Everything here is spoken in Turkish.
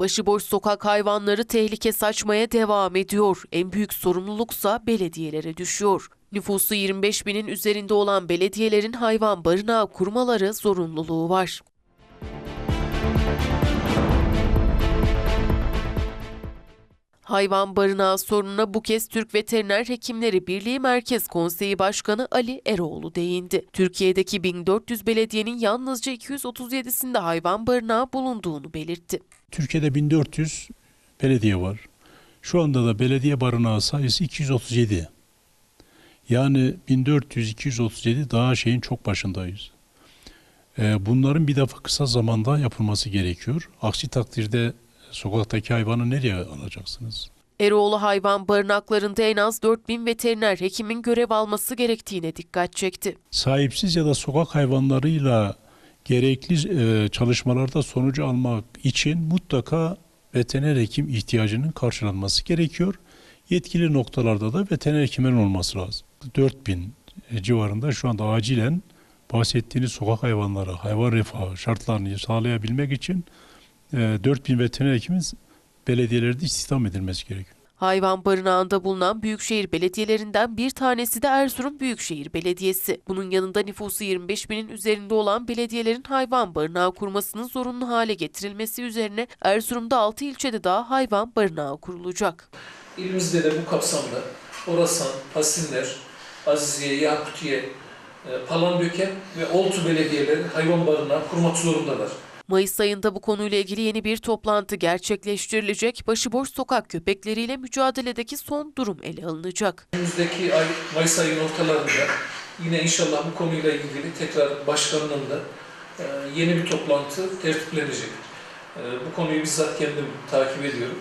Başıboş sokak hayvanları tehlike saçmaya devam ediyor. En büyük sorumluluksa belediyelere düşüyor. Nüfusu 25 binin üzerinde olan belediyelerin hayvan barınağı kurmaları zorunluluğu var. Hayvan barınağı sorununa bu kez Türk Veteriner Hekimleri Birliği Merkez Konseyi Başkanı Ali Eroğlu değindi. Türkiye'deki 1400 belediyenin yalnızca 237'sinde hayvan barınağı bulunduğunu belirtti. Türkiye'de 1400 belediye var. Şu anda da belediye barınağı sayısı 237. Yani 1400-237 daha şeyin çok başındayız. Ee, bunların bir defa kısa zamanda yapılması gerekiyor. Aksi takdirde sokaktaki hayvanı nereye alacaksınız? Eroğlu hayvan barınaklarında en az 4000 veteriner hekimin görev alması gerektiğine dikkat çekti. Sahipsiz ya da sokak hayvanlarıyla gerekli e, çalışmalarda sonucu almak için mutlaka veteriner hekim ihtiyacının karşılanması gerekiyor. Yetkili noktalarda da veteriner hekimin olması lazım. 4000 civarında şu anda acilen bahsettiğiniz sokak hayvanları, hayvan refahı şartlarını sağlayabilmek için e, 4000 veteriner hekimin belediyelerde istihdam edilmesi gerekiyor. Hayvan barınağında bulunan büyükşehir belediyelerinden bir tanesi de Erzurum Büyükşehir Belediyesi. Bunun yanında nüfusu 25 binin üzerinde olan belediyelerin hayvan barınağı kurmasının zorunlu hale getirilmesi üzerine Erzurum'da 6 ilçede daha hayvan barınağı kurulacak. İlimizde de bu kapsamda Orasan, Pasinler, Aziziye, Yakutiye, e, Palandöken ve Oltu belediyeleri hayvan barınağı kurmak zorundalar. Mayıs ayında bu konuyla ilgili yeni bir toplantı gerçekleştirilecek. Başıboş sokak köpekleriyle mücadeledeki son durum ele alınacak. Önümüzdeki ay, Mayıs ayının ortalarında yine inşallah bu konuyla ilgili tekrar başkanlığında e, yeni bir toplantı tertiplenecek. E, Bu konuyu bizzat kendim takip ediyorum.